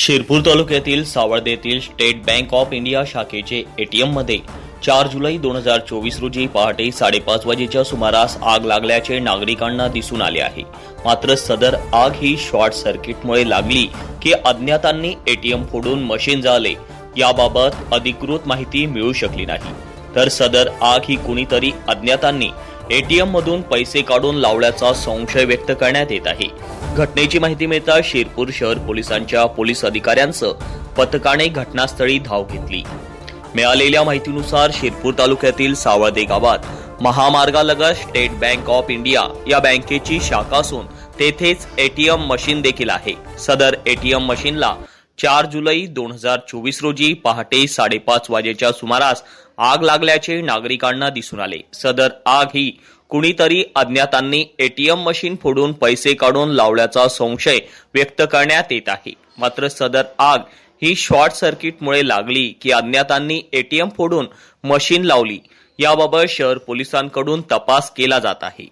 शिरपूर तालुक्यातील सावळदे येथील state Bank of India शाखेचे एटीएममध्ये चार जुलै दोन हजार चोवीस रोजी पहाटे साडेपाच वाजेच्या सुमारास आग लागल्याचे नागरिकांना दिसून आले आहे. मात्र सदर आग ही शॉर्ट सर्किटमुळे लागली की अज्ञातांनी एटीएम फोडून मशीन जाळले याबाबत अधिकृत माहिती मिळू शकली नाही. तर सदर आग ही कुणीतरी अज्ञातांनी एटीएम मधून पैसे काढून लावल्याचा संशय व्यक्त करण्यात येत आहे. घटनेची माहिती मिळताच शिरपूर शहर पोलिसांच्या पोलीस अधिकाऱ्यांचं पथकाने घटनास्थळी धाव घेतली. मिळालेल्या माहितीनुसार शिरपूर तालुक्यातील सावळदे गावात महामार्गालगत स्टेट बँक ऑफ इंडिया या बँकेची शाखा असून तेथेच एटीएम मशीन देखील आहे. सदर एटीएम मशीनला चार जुलै दोन हजार चोवीस रोजी पहाटे साडेपाच वाजेच्या सुमारास आग लागल्याचे नागरिकांना दिसून आले. सदर आग ही कुणीतरी अज्ञातांनी एटीएम मशीन फोडून पैसे काढून लावल्याचा संशय व्यक्त करण्यात येत आहे. मात्र सदर आग ही शॉर्ट सर्किटमुळे लागली की अज्ञातांनी एटीएम फोडून मशीन लावली. याबाबत शहर पोलिसांकडून तपास केला जात आहे.